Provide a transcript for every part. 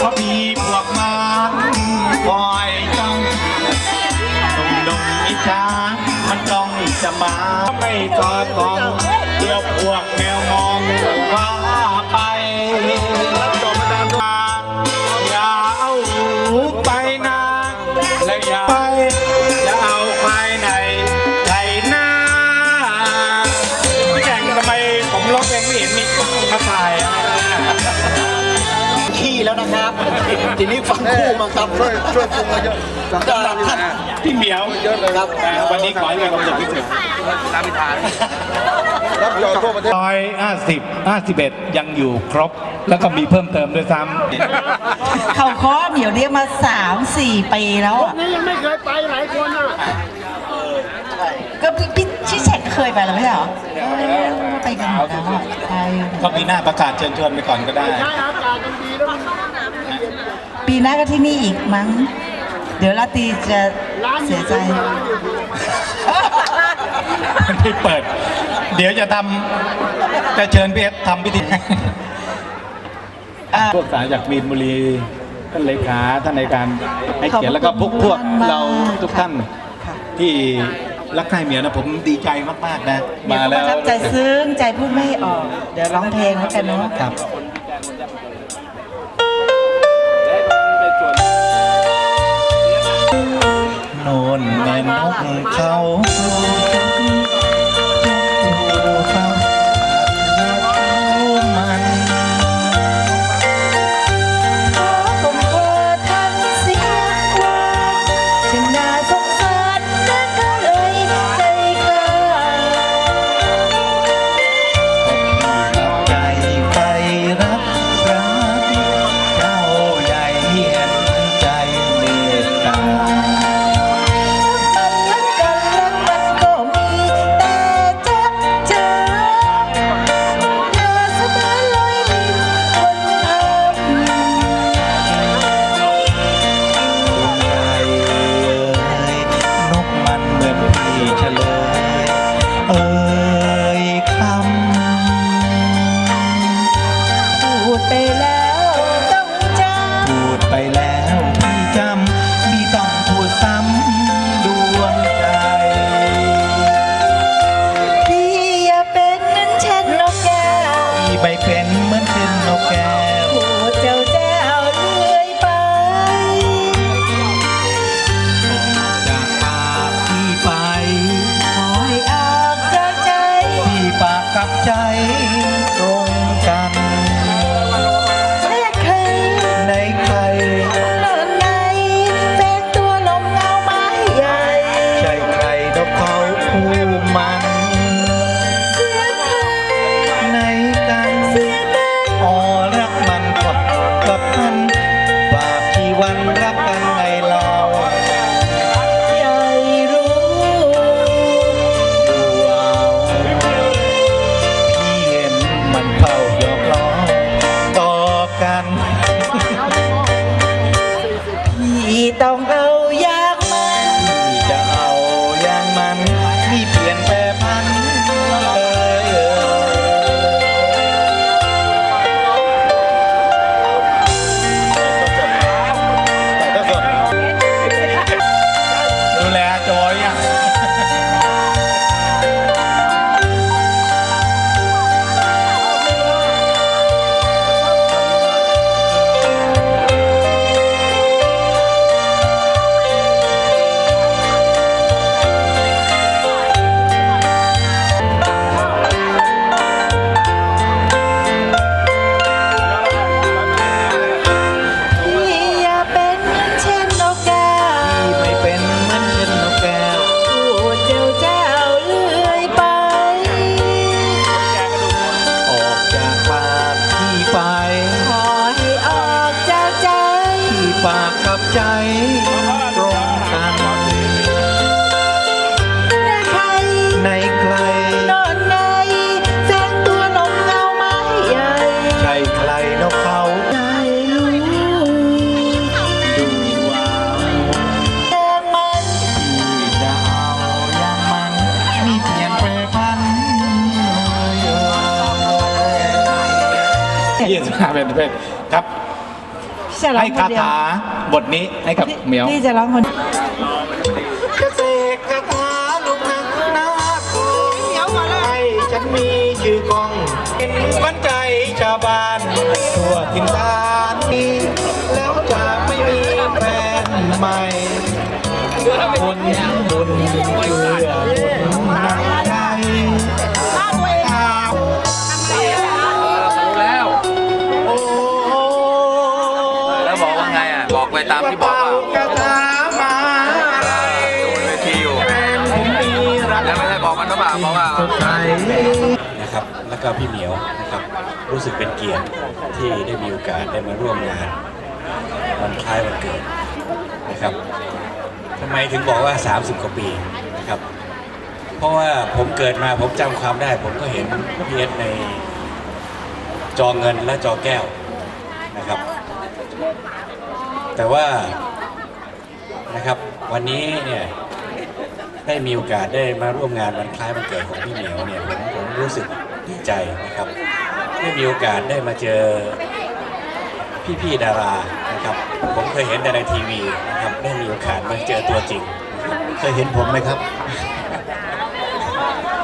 เพราะมีพวกมันคอยจ้องดุมดุมอิจฉามันจ้องจะมา ไม่กอดกองเดี๋ยวพวกแมวมองว่า ทีนี้ฟังคู่มาครับช่วยช่วยปรุงมาเยอะก็ท่านพี่เหมียวครับวันนี้ขอให้มีความสุขที่สุดรับจอทั่วประเทศร้อยห้าสิบห้าสิบเอ็ดยังอยู่ครบ แล้วก็มีเพิ่มเติมด้วยซ้ำเขาค้อเหมียวเรียกมาสามสี่ปีแล้วอะนี่ยังไม่เคยไปหลายคนอะก็พี่พี่ชิเช็คเคยไปแล้วไม่ใช่เหรอไปกันแล้วไปก็ปีหน้าประกาศเชิญชวนไปก่อนก็ได้ใช่อากาศมันดี ปีหน้าก็ที่นี่อีกมั้ง เดี๋ยวลาตีจะเสียใจร้านอยู่ที่เปิด เดี๋ยวจะทำจะเชิญพี่เอสทำพิธีพวกสายจากมีนบุรีท่านเลขาท่านในการให้เกียรติแล้วก็พวกพวกเราทุกท่านที่รักใครเมียนะผมดีใจมากๆนะ มาแล้วใจซึ้งใจพูดไม่ออก เดี๋ยวร้องเพลงแล้วกันเนาะ เขา เป็นเพศครับจะร้องให้คคานเดียวถาบทนี้ให้กับเหมียวพี่จะร้องคนจะเสกคาถาลูกนักนาคให้ฉันมีชื่อกองเป็นขวัญใจชาวบ้านทั่วทินฐานนี้แล้วจะไม่มีแฟนใหม่คนบุญเชื่อบุญน เป่ากระถามาอะไรดูบนเวทีอยู่แฟนผมมีรักแล้วไม่ได้บอกมันหรือเปล่าบอกว่านะครับ แล้วก็พี่เหมียวนะครับ รู้สึกเป็นเกียรติที่ได้มีโอกาสได้มาร่วมงานวันคล้ายวันเกิดนะครับทำไมถึงบอกว่า 30 กว่าปีนะครับ เพราะว่าผมเกิดมาผมจำความได้ ผมก็เห็นพีเอสในจอเงินและจอแก้วนะครับ แต่ว่านะครับวันนี้เนี่ยได้มีโอกาสได้มาร่วมงานวันคล้ายวันเกิดของพี่เหมียวเนี่ยผมผมรู้สึกดีใจนะครับได้มีโอกาสได้มาเจอพี่ๆดารานะครับ ผมเคยเห็นแต่ในทีวีนะครับได้มีโอกาสมาเจอตัวจริงนะครับเคยเห็นผมไหมครับ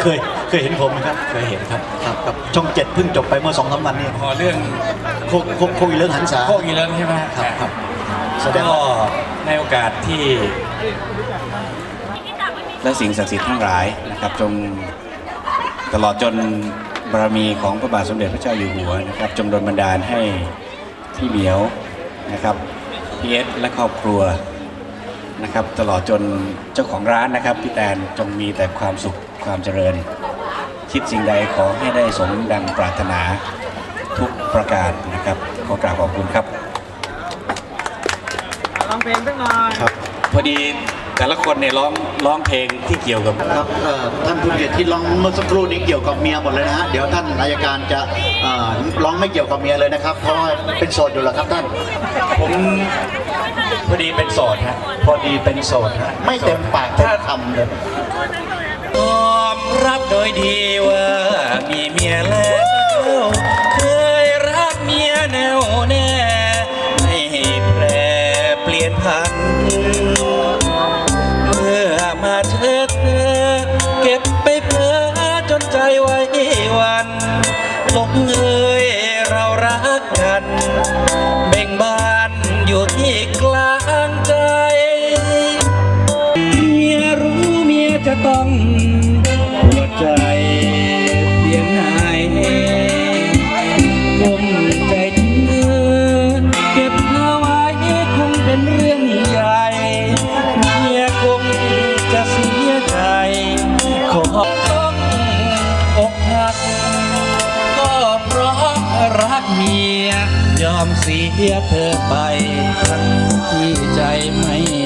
เคยเคยเห็นผมไหมครับ เคยเห็นครับครับกับช่องเจ็ดเพิ่งจบไปเมื่อสองสามวันนี้พอเรื่องโคกโคกโคกอีเรื่องหันษาโคกอีเลิงใช่ไหมครับครับ แสดงว่าในโอกาสที่และสิ่งศักดิ์สิทธิ์ทั้งหลายนะครับจงตลอดจนบารมีของพระบาทสมเด็จพระเจ้าอยู่หัวนะครับจงดลบันดาลให้พี่เหมียวนะครับพี่เอสและครอบครัวนะครับตลอดจนเจ้าของร้านนะครับพี่แตนจงมีแต่ความสุขความเจริญ คิดสิ่งใดขอให้ได้สมดังปรารถนาทุกประการนะครับขอกราบขอบคุณครับ ครับพอดีแต่ละคนเนี่ยร้องร้องเพลงที่เกี่ยวกับ ครับเอ่อท่านผู้เกียรติที่ร้องเมื่อสักครู่นี้เกี่ยวกับเมียหมดเลยนะฮะเดี๋ยวท่านอายการจะเอ่อร้องไม่เกี่ยวกับเมียเลยนะครับเพราะว่าเป็นโสดอยู่แล้วครับท่าน ผมพอดีเป็นโสดฮะพอดีเป็นโสดฮะไม่เต็มปากเต็มคำเลยยอมรับโดยดีว่ามีเมียแล้ว เคยรักเมียแน่วแน่ นพัน เมื่อมาเธอเธอ เก็บไปเพ้อจนใจไว้วันหลงเอ่ย เสียเธอไปทั้งที่ใจไม่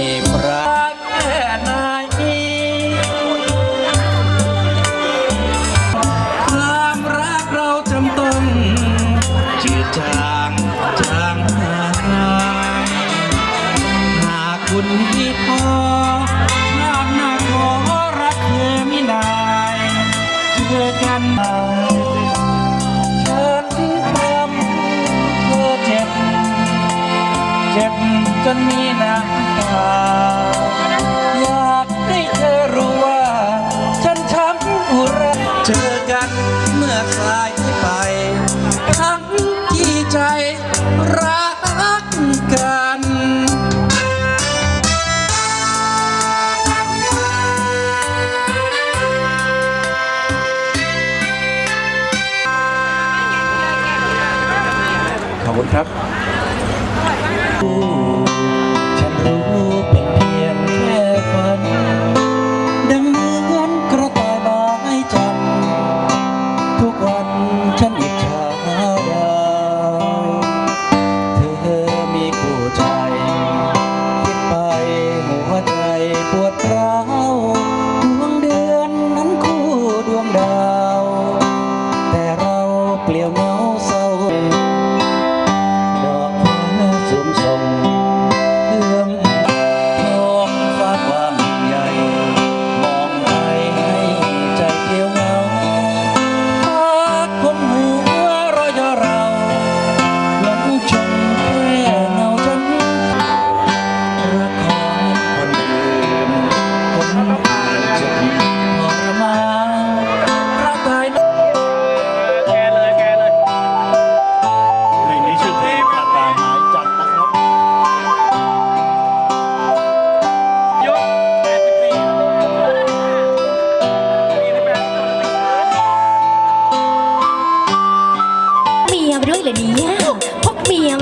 จนมีน้ำตาอยากให้เธอรู้ว่า ฉันช้ำอุระเจอกันเมื่อสายไปทั้งที่ใจรักกันขอบคุณครับ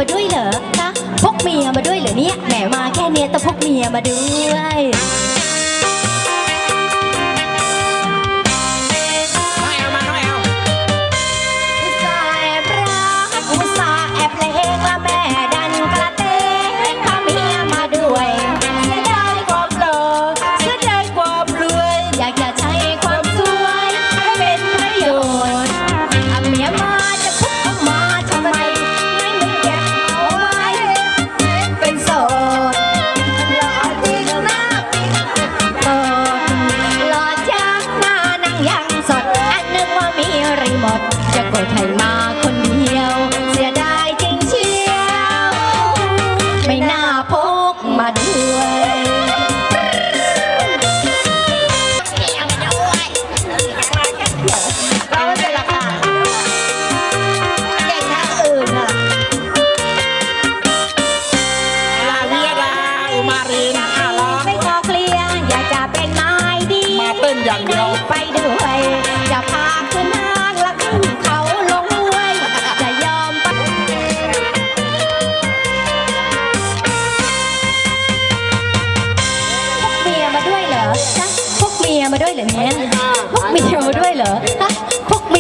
มาด้วยเหรอคะพกเมียมาด้วยเหรอเนี่ยแหมมาแค่เนี้ยแต่พกเมียมาด้วย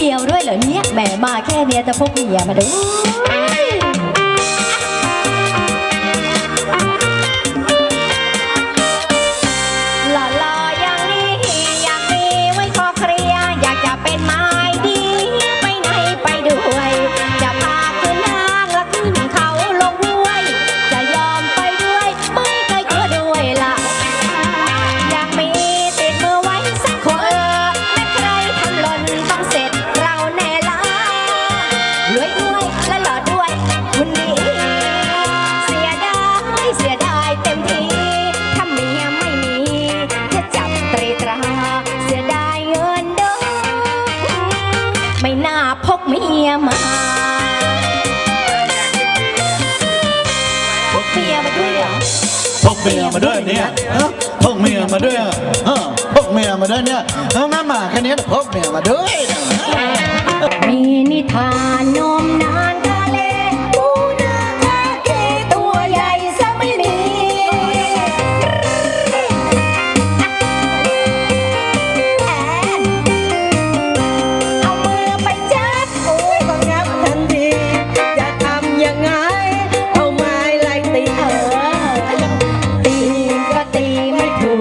เดียวด้วยเหรอเนี่ยแหมมาแค่เนี้ยจะพกเมียมาด้วย เมียมาด้วยเนี่ยพกเมียมาด้วยพกเมียมาด้วยเนี่ยเอางั้นมาแค่นี้พกเมียมาด้วย มีนิทานนมนา time it goes.